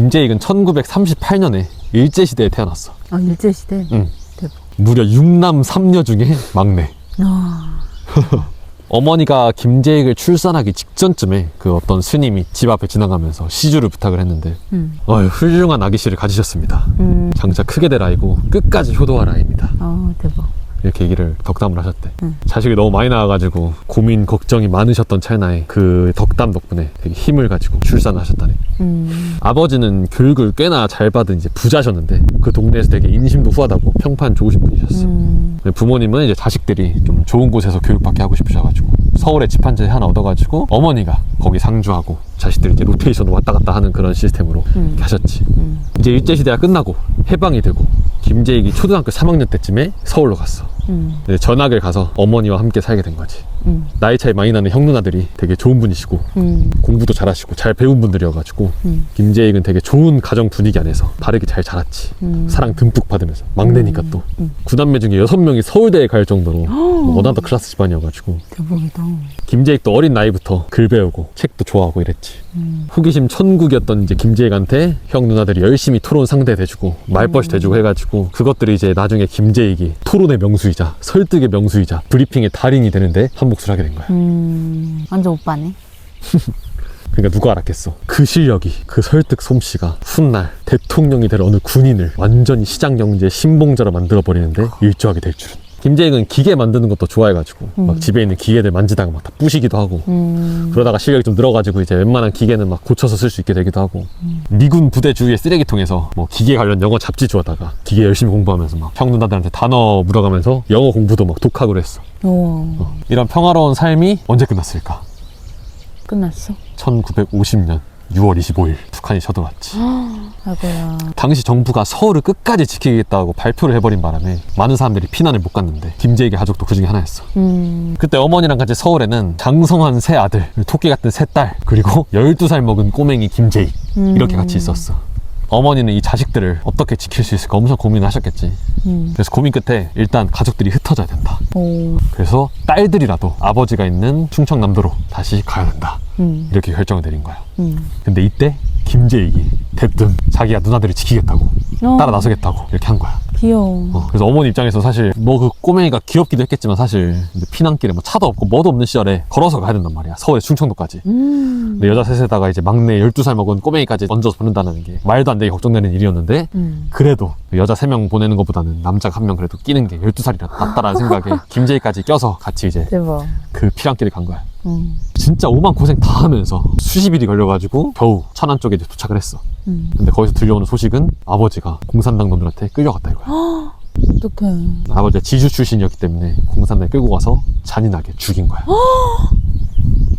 김재익은 1938년에 일제시대에 태어났어. 아 일제시대. 응. 대박. 무려 6남 3녀 중에 막내. 아. 어머니가 김재익을 출산하기 직전쯤에 그 어떤 스님이 집 앞에 지나가면서 시주를 부탁을 했는데 음. 어휴, 훌륭한 아기씨를 가지셨습니다. 음. 장차 크게 될 아이고 끝까지 효도할 아이입니다. 아 대박. 이렇게 얘기를 덕담을 하셨대. 응. 자식이 너무 많이 나와가지고 고민 걱정이 많으셨던 찰나에 그 덕담 덕분에 되게 힘을 가지고 출산을 하셨다네. 음. 아버지는 교육을 꽤나 잘 받은 이제 부자셨는데 그 동네에서 되게 인심도 후하다고 평판 좋으신 분이셨어. 음. 부모님은 이제 자식들이 좀 좋은 곳에서 교육받게 하고 싶으셔가지고 서울에 집 한 채 하나 얻어가지고 어머니가 거기 상주하고 자식들이 이제 로테이션 왔다 갔다 하는 그런 시스템으로 음. 하셨지. 음. 이제 일제시대가 끝나고 해방이 되고 김재익이 초등학교 3학년 때쯤에 서울로 갔어. 음. 이제 전학을 가서 어머니와 함께 살게 된 거지. 음. 나이 차이 많이 나는 형 누나들이 되게 좋은 분이시고 음. 공부도 잘하시고 잘 배운 분들이어가지고 음. 김재익은 되게 좋은 가정 분위기 안에서 바르게 잘 자랐지. 음. 사랑 듬뿍 받으면서 막내니까 또 음. 구남매 중에 여섯 명이 서울대에 갈 정도로 뭐 워낙 클래스 집안이어가지고 대박이다. 김재익도 어린 나이부터 글 배우고 책도 좋아하고 이랬지. 음. 호기심 천국이었던 이제 김재익한테 형 누나들이 열심히 토론 상대 돼주고 말벗이 돼주고 해가지고 그것들이 이제 나중에 김재익이 토론의 명수이자 설득의 명수이자 브리핑의 달인이 되는데 한 몫을 하게 된 거야. 음. 완전 오빠네. 그러니까 누가 알았겠어. 그 실력이 그 설득 솜씨가 훗날 대통령이 될 어느 군인을 완전히 시장 경제 신봉자로 만들어 버리는데 일조하게 될 줄은. 김재익은 기계 만드는 것도 좋아해가지고 막 음. 집에 있는 기계들 만지다가 막 다 부시기도 하고 음. 그러다가 실력이 좀 늘어가지고 이제 웬만한 기계는 막 고쳐서 쓸 수 있게 되기도 하고 미군 부대 주위의 쓰레기통에서 뭐 기계 관련 영어 잡지 주워다가 기계 열심히 공부하면서 막 형 누나들한테 단어 물어가면서 영어 공부도 막 독학으로 했어 오. 어. 이런 평화로운 삶이 언제 끝났을까 끝났어? 1950년 6월 25일 북한이 쳐들어왔지 아이고야. 당시 정부가 서울을 끝까지 지키겠다고 발표를 해버린 바람에 많은 사람들이 피난을 못 갔는데 김재익의 가족도 그 중에 하나였어 음. 그때 어머니랑 같이 서울에는 장성한 새 아들 토끼 같은 새 딸 그리고 12살 먹은 꼬맹이 김재익 이렇게 같이 있었어 어머니는 이 자식들을 어떻게 지킬 수 있을까 엄청 고민을 하셨겠지 음. 그래서 고민 끝에 일단 가족들이 흩어져야 된다 오. 그래서 딸들이라도 아버지가 있는 충청남도로 다시 가야 된다 음. 이렇게 결정을 내린 거야 음. 근데 이때 김재익이 대뜸 자기가 누나들을 지키겠다고 어. 따라 나서겠다고 이렇게 한 거야 귀여워. 어, 그래서 어머니 입장에서 사실 뭐그 꼬맹이가 귀엽기도 했겠지만 사실 이제 피난길에 뭐 차도 없고 뭐도 없는 시절에 걸어서 가야 된단 말이야 서울의 충청도까지 음. 근데 여자 셋에다가 이제 막내 12살 먹은 꼬맹이까지 얹어서 보낸다는 게 말도 안 되게 걱정되는 일이었는데 음. 그래도 여자 3명 보내는 것보다는 남자가 한명 그래도 끼는 게 12살이라 낫다라는 생각에 김재희까지 껴서 같이 이제 대박. 그 피난길을 간 거야 음. 진짜 오만 고생 다 하면서 수십 일이 걸려가지고 겨우 천안 쪽에 이제 도착을 했어 음. 근데 거기서 들려오는 소식은 아버지가 공산당 놈들한테 끌려갔다 이거야 어떡해. 아버지가 지주 출신이었기 때문에 공산당에 끌고 가서 잔인하게 죽인 거야.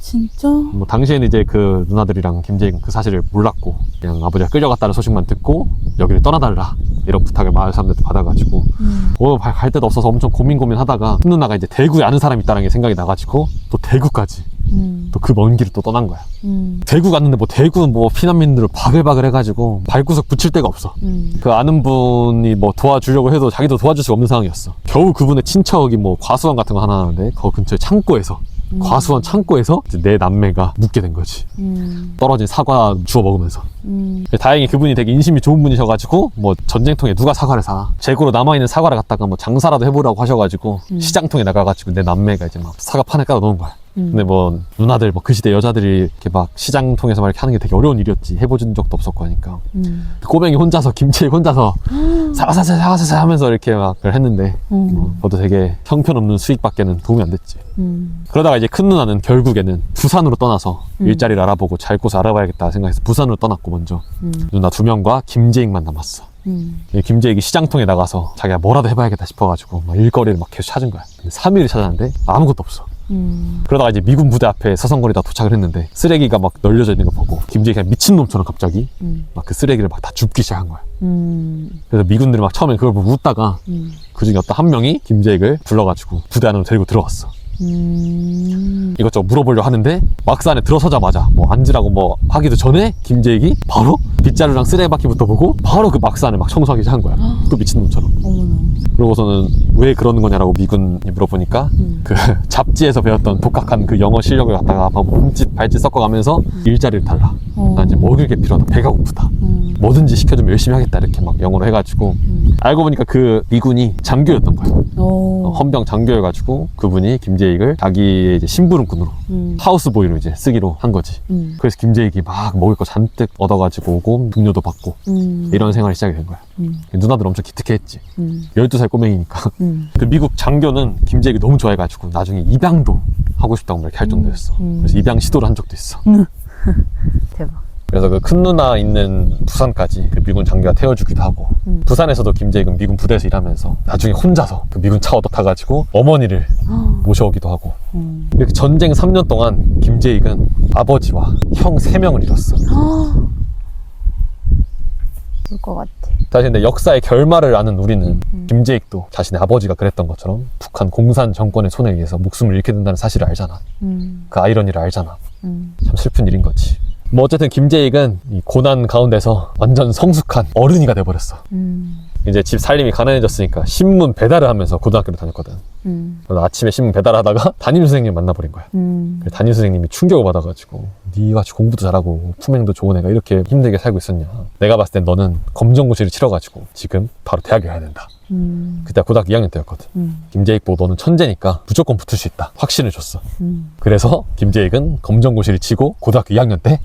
진짜? 뭐 당시에는 이제 그 누나들이랑 김재익은 그 사실을 몰랐고 그냥 아버지가 끌려갔다는 소식만 듣고 여기를 떠나달라 이런 부탁을 마을 사람들한테 받아가지고 음. 어, 갈- 갈 데도 없어서 엄청 고민 고민하다가 큰 누나가 이제 대구에 아는 사람이 있다는 게 생각이 나가지고 또 대구까지 음. 또그 먼 길을 또 떠난 거야. 음. 대구 갔는데 뭐 대구 뭐 피난민들을 바글바글 해가지고 발구석 붙일 데가 없어. 음. 그 아는 분이 뭐 도와주려고 해도 자기도 도와줄 수가 없는 상황이었어. 겨우 그분의 친척이 뭐 과수원 같은 거 하나 하는데 그 근처에 창고에서 과수원 창고에서 이제 내 남매가 묵게 된 거지. 음. 떨어진 사과 주워 먹으면서. 음. 다행히 그분이 되게 인심이 좋은 분이셔가지고 뭐 전쟁통에 누가 사과를 사 재고로 남아있는 사과를 갖다가 뭐 장사라도 해보라고 하셔가지고 음. 시장통에 나가가지고 내 남매가 이제 막 사과 판에 깔아 놓은 거야. 음. 근데 뭐 누나들 뭐 그 시대 여자들이 이렇게 막 시장통에서 막 이렇게 하는 게 되게 어려운 일이었지 해보진 적도 없었고 하니까 음. 꼬맹이 혼자서 김치에 혼자서 사과사사 사과사사 하면서 이렇게 막 했는데 음. 뭐 그것도 되게 형편없는 수익밖에는 도움이 안 됐지 음. 그러다가 이제 큰 누나는 결국에는 부산으로 떠나서 음. 일자리를 알아보고 잘 곳을 알아봐야겠다 생각해서 부산으로 떠났고 먼저 음. 누나 두 명과 김재익만 남았어 음. 이 김재익이 시장통에 나가서 자기가 뭐라도 해봐야겠다 싶어가지고 막 일거리를 막 계속 찾은 거야 근데 3일을 찾았는데 아무것도 없어 음. 그러다가 이제 미군 부대 앞에 서성거리다 도착을 했는데 쓰레기가 막 널려져 있는 거 보고 김재익이 그냥 미친놈처럼 갑자기 음. 막 그 쓰레기를 막 다 줍기 시작한 거야 음. 그래서 미군들이 막 처음에 그걸 보고 웃다가 음. 그 중에 어떤 한 명이 김재익을 불러가지고 부대 안으로 데리고 들어갔어. 음. 이것저것 물어보려 하는데 막사 안에 들어서자마자 뭐 앉으라고 뭐 하기도 전에 김재익이 바로 빗자루랑 쓰레기바퀴부터 보고 바로 그 막사 안을 막 청소하기 시작한 거야. 또 미친놈처럼. 어머나. 그러고서는 왜 그러는 거냐라고 미군이 물어보니까 음. 그 잡지에서 배웠던 독학한 그 영어 실력을 갖다가 막 몸짓 발짓 섞어가면서 일자리를 달라. 어. 나 이제 먹을 게 필요하다. 배가 고프다. 음. 뭐든지 시켜주면 열심히 하겠다. 이렇게 막 영어로 해가지고 음. 알고 보니까 그 미군이 장교였던 거야. 오. 어, 헌병 장교여가지고 그분이 김재익을 자기의 이제 심부름꾼으로 음. 하우스보이로 이제 쓰기로 한 거지. 음. 그래서 김재익이 막 먹을 거 잔뜩 얻어가지고 오고 등료도 받고 음. 이런 생활이 시작이 된 거야. 음. 누나들 엄청 기특해했지. 음. 12살 꼬맹이니까. 음. 그 미국 장교는 김재익이 너무 좋아해가지고 나중에 입양도 하고 싶다고 이렇게 할 정도였어. 음. 그래서 입양 시도를 한 적도 있어. 대박. 그래서 그 큰 누나 있는 부산까지 그 미군 장교가 태워주기도 하고 음. 부산에서도 김재익은 미군 부대에서 일하면서 나중에 혼자서 그 미군 차 얻어 타가지고 어머니를 어. 모셔오기도 하고 음. 이렇게 전쟁 3년 동안 김재익은 아버지와 형 3명을 잃었어. 아. 울것 같아. 사실 근데 역사의 결말을 아는 우리는 음. 김재익도 자신의 아버지가 그랬던 것처럼 북한 공산 정권의 손에 의해서 목숨을 잃게 된다는 사실을 알잖아. 음. 그 아이러니를 알잖아. 음. 참 슬픈 일인 거지. 뭐 어쨌든 김재익은 이 고난 가운데서 완전 성숙한 어른이가 돼버렸어. 음. 이제 집 살림이 가난해졌으니까 신문 배달을 하면서 고등학교를 다녔거든. 음. 그래서 아침에 신문 배달하다가 담임 선생님 만나버린 거야. 음. 그래서 담임 선생님이 충격을 받아가지고 네가 같이 공부도 잘하고 품행도 좋은 애가 이렇게 힘들게 살고 있었냐. 내가 봤을 땐 너는 검정고시를 치러가지고 지금 바로 대학에 가야 된다. 음. 그때 고등학교 2학년 때였거든. 음. 김재익 보고 너는 천재니까 무조건 붙을 수 있다. 확신을 줬어. 음. 그래서 김재익은 검정고시를 치고 고등학교 2학년 때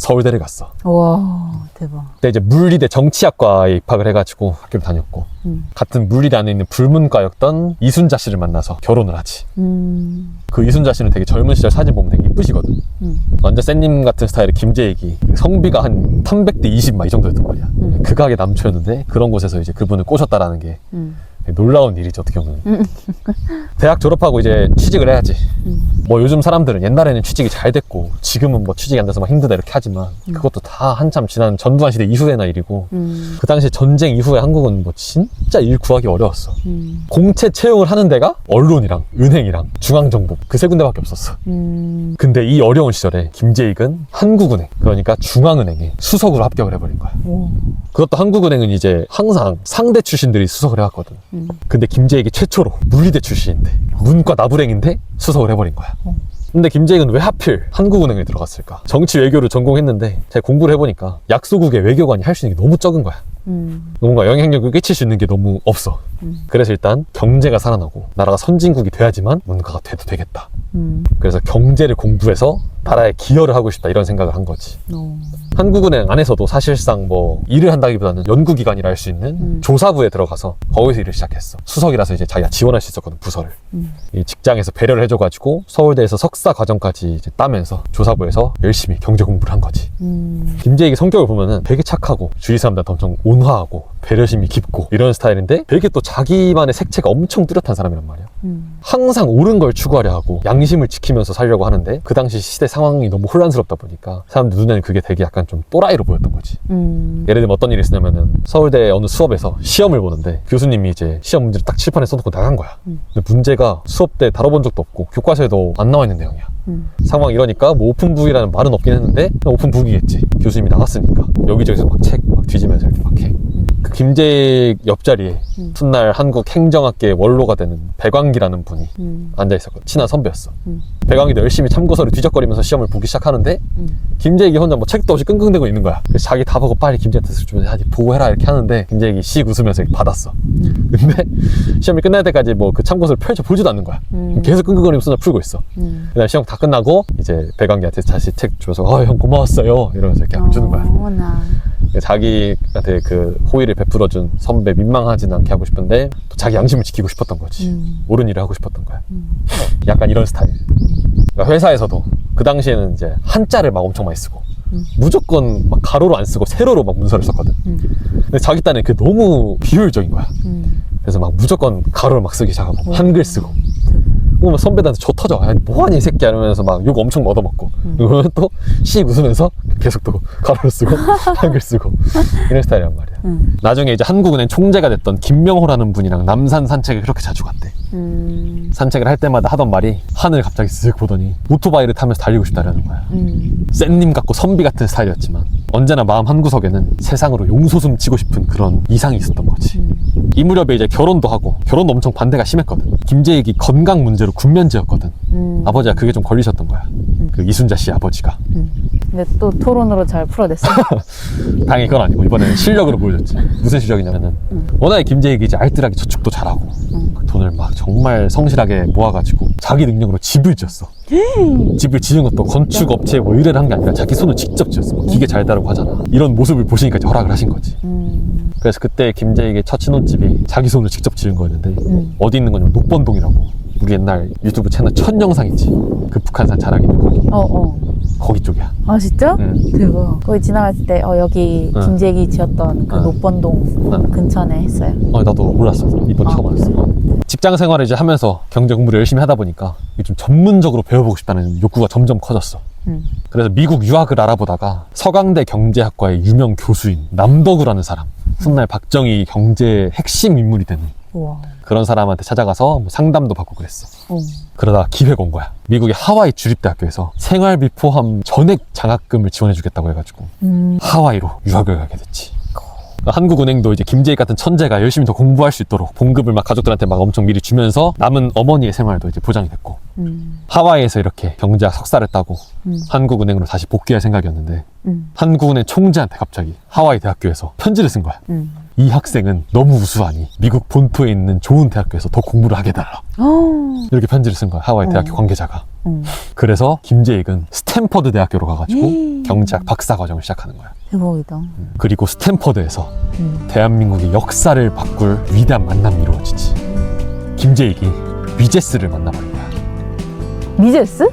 서울대를 갔어. 와 대박. 그때 이제 물리대 정치학과에 입학을 해가지고 학교를 다녔고 음. 같은 물리대 안에 있는 불문과였던 이순자 씨를 만나서 결혼을 하지. 음. 그 이순자 씨는 되게 젊은 시절 사진 보면 되게 이쁘시거든. 음. 완전 쌤님 같은 스타일의 김재익이 그 성비가 한 300대 20 막 이 정도였단 말이야. 음. 극악의 남초였는데 그런 곳에서 이제 그분을 꼬셨다라는 게 음. 놀라운 일이지 어떻게 보면. 음. 대학 졸업하고 이제 취직을 해야지. 음. 뭐 요즘 사람들은 옛날에는 취직이 잘 됐고 지금은 뭐 취직이 안 돼서 막 힘들다 이렇게 하지만 그것도 다 한참 지난 전두환 시대 이후에나 일이고 음. 그 당시 전쟁 이후에 한국은 뭐 진짜 일 구하기 어려웠어. 음. 공채 채용을 하는 데가 언론이랑 은행이랑 중앙정보 그 세 군데밖에 없었어. 음. 근데 이 어려운 시절에 김재익은 한국은행 그러니까 중앙은행에 수석으로 합격을 해버린 거야. 오. 그것도 한국은행은 이제 항상 상대 출신들이 수석을 해왔거든. 음. 근데 김재익이 최초로 물리대 출신인데 문과 나부랭인데 수석을 해버린 거야. 어. 근데 김재익은 왜 하필 한국은행에 들어갔을까? 정치 외교를 전공했는데 제가 공부를 해보니까 약소국의 외교관이 할 수 있는 게 너무 적은 거야. 음. 뭔가 영향력을 끼칠 수 있는 게 너무 없어. 음. 그래서 일단 경제가 살아나고 나라가 선진국이 돼야지만 뭔가가 돼도 되겠다. 음. 그래서 경제를 공부해서 나라에 기여를 하고 싶다 이런 생각을 한 거지. 오. 한국은행 안에서도 사실상 뭐 일을 한다기보다는 연구기관이라 할 수 있는 음. 조사부에 들어가서 거기서 일을 시작했어. 수석이라서 이제 자기가 지원할 수 있었거든 부서를. 음. 이 직장에서 배려를 해줘가지고 서울대에서 석사 과정까지 이제 따면서 조사부에서 열심히 경제 공부를 한 거지. 음. 김재익의 성격을 보면은 되게 착하고 주위 사람들한테 엄청 온화하고 배려심이 깊고 이런 스타일인데 되게 또 자기만의 색채가 엄청 뚜렷한 사람이란 말이야. 음. 항상 옳은 걸 추구하려 하고 양심을 지키면서 살려고 하는데 그 당시 시대 상황이 너무 혼란스럽다 보니까 사람들 눈에는 그게 되게 약간 좀 또라이로 보였던 거지. 음. 예를 들면 어떤 일이 있었냐면은 서울대 어느 수업에서 시험을 보는데 교수님이 이제 시험 문제를 딱 칠판에 써놓고 나간 거야. 음. 근데 문제가 수업 때 다뤄본 적도 없고 교과서에도 안 나와 있는 내용이야. 음. 상황 이러니까 뭐 오픈북이라는 말은 없긴 했는데 오픈북이겠지. 교수님이 나갔으니까 여기저기서 막 책막 뒤지면서 이렇게 막 해. 그 김재익 옆자리에 음. 훗날 한국 행정학계 원로가 되는 배광기라는 분이 음. 앉아 있었거든. 친한 선배였어. 음. 배광기도 열심히 참고서를 뒤적거리면서 시험을 보기 시작하는데 음. 김재익이 혼자 뭐 책도 없이 끙끙대고 있는 거야. 그래서 자기 다 보고 빨리 김재익한테 좀 야, 니 보고해라 이렇게 하는데 김재익이 씩 웃으면서 이렇게 받았어. 근데 시험이 끝날 때까지 뭐 그 참고서를 펼쳐 보지도 않는 거야. 음. 계속 끙끙거리면서 풀고 있어. 음. 그다음 시험 다 끝나고 이제 배광기한테 다시 책 줘서 아형 고마웠어요 이러면서 이렇게 주는 거야. 어머나. 자기한테 그 호의를 베풀어준 선배 민망하진 않게 하고 싶은데 또 자기 양심을 지키고 싶었던 거지. 음. 옳은 일을 하고 싶었던 거야. 음. 약간 이런 스타일. 그러니까 회사에서도 그 당시에는 이제 한자를 막 엄청 많이 쓰고 음. 무조건 막 가로로 안 쓰고 세로로 막 문서를 썼거든. 음. 근데 자기 딴에 그게 너무 비효율적인 거야. 음. 그래서 막 무조건 가로를 막 쓰기 시작하고 오. 한글 쓰고 보면 선배들한테 저 터져. 야, 뭐하니 이 새끼 이러면서 막 욕 엄청 얻어먹고 음. 그러면 또 씩 웃으면서 계속 또 가로를 쓰고 한글 쓰고 이런 스타일이란 말이야. 음. 나중에 이제 한국은행 총재가 됐던 김명호라는 분이랑 남산 산책을 그렇게 자주 갔대. 음. 산책을 할 때마다 하던 말이 하늘 갑자기 쓱 보더니 오토바이를 타면서 달리고 싶다라는 거야. 음. 센님 같고 선비 같은 스타일이었지만 언제나 마음 한 구석에는 세상으로 용솟음 치고 싶은 그런 이상이 있었던 거지. 음. 이 무렵에 이제 결혼도 하고 결혼도 엄청 반대가 심했거든. 김재익이 건강 문제로 군면제였거든. 음. 아버지가 그게 좀 걸리셨던 거야. 그 이순자 씨 아버지가. 음. 근데 또 토론으로 잘 풀어냈어. 다행히 그건 아니고 이번에는 실력으로 보여줬지. 무슨 실력이냐면은 워낙에 김재익이 이제 알뜰하게 저축도 잘하고 응. 돈을 막 정말 성실하게 모아가지고 자기 능력으로 집을 지었어. 집을 지은 것도 건축 업체에 뭐 의뢰를 한 게 아니라 자기 손으로 직접 지었어. 뭐 기계 잘 다루고 하잖아. 이런 모습을 보시니까 허락을 하신 거지. 음, 그래서 그때 김재익의 첫 신혼집이 자기 손으로 직접 지은 거였는데 음. 어디 있는 거냐면 녹번동이라고. 우리 옛날 유튜브 채널 첫 영상이지. 그 북한산 자락 있는 거기. 어, 어. 거기 쪽이야. 아, 진짜? 응. 대박. 거기 지나갔을 때, 어, 여기 응. 김재기 지었던 그 응. 녹번동 응. 근처네 했어요. 어, 나도 몰랐어. 이번 아, 처음 알았어. 어. 직장 생활을 이제 하면서 경제 공부를 열심히 하다 보니까 이게 좀 전문적으로 배워보고 싶다는 욕구가 점점 커졌어. 음. 그래서 미국 유학을 알아보다가 서강대 경제학과의 유명 교수인 남덕우라는 사람, 훗날 박정희 경제의 핵심 인물이 되는 우와. 그런 사람한테 찾아가서 뭐 상담도 받고 그랬어. 어. 그러다가 기회가 온 거야. 미국의 하와이 주립대학교에서 생활비 포함 전액 장학금을 지원해주겠다고 해가지고 음. 하와이로 유학을 가게 됐지. 한국은행도 이제 김재익 같은 천재가 열심히 더 공부할 수 있도록 봉급을 막 가족들한테 막 엄청 미리 주면서 남은 어머니의 생활도 이제 보장이 됐고 음. 하와이에서 이렇게 경제학 석사를 따고 음. 한국은행으로 다시 복귀할 생각이었는데 음. 한국은행 총재한테 갑자기 하와이 대학교에서 편지를 쓴 거야. 음. 이 학생은 너무 우수하니 미국 본토에 있는 좋은 대학교에서 더 공부를 하게 해달라. 어. 이렇게 편지를 쓴 거야. 하와이 대학교 어. 관계자가. 음. 그래서 김재익은 스탠퍼드 대학교로 가가지고 음. 경제학 박사 과정을 시작하는 거야. 대박이다. 그리고 스탠퍼드에서 음. 대한민국의 역사를 바꿀 위대한 만남이 이루어지지. 김재익이 미제스를 만나버린 거야. 미제스?